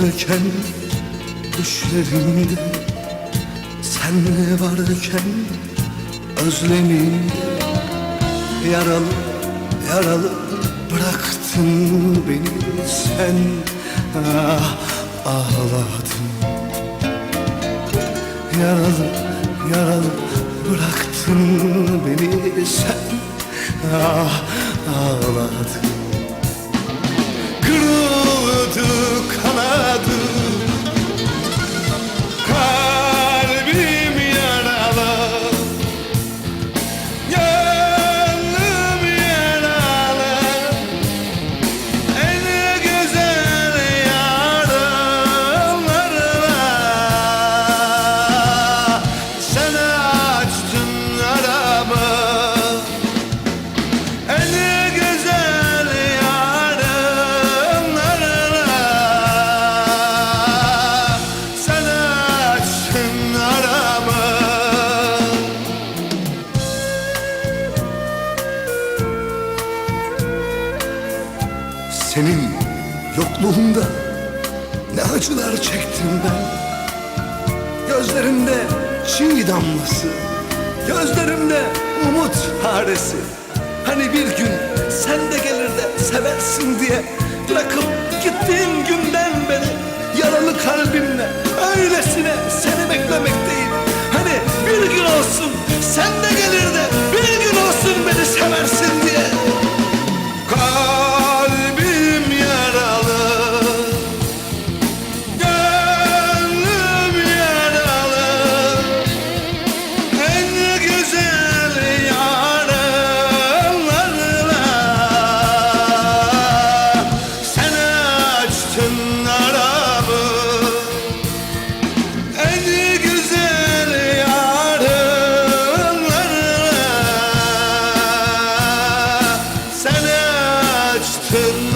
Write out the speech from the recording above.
Varken düşlerimde Sen varken özlemimde Yaralı yaralı bıraktın beni. Sen ah, Ağladın. Yaralı yaralı bıraktın beni. Sen ah, Ağladın. Kırıldı Senin yokluğunda ne acılar çektim ben. Gözlerimde çiğ damlası Gözlerimde umut haresi Hani bir gün sen de gelir de seversin diye Bırakıp gittiğin günden beri Yaralı kalbimle öylesine seni beklemekteyim Sen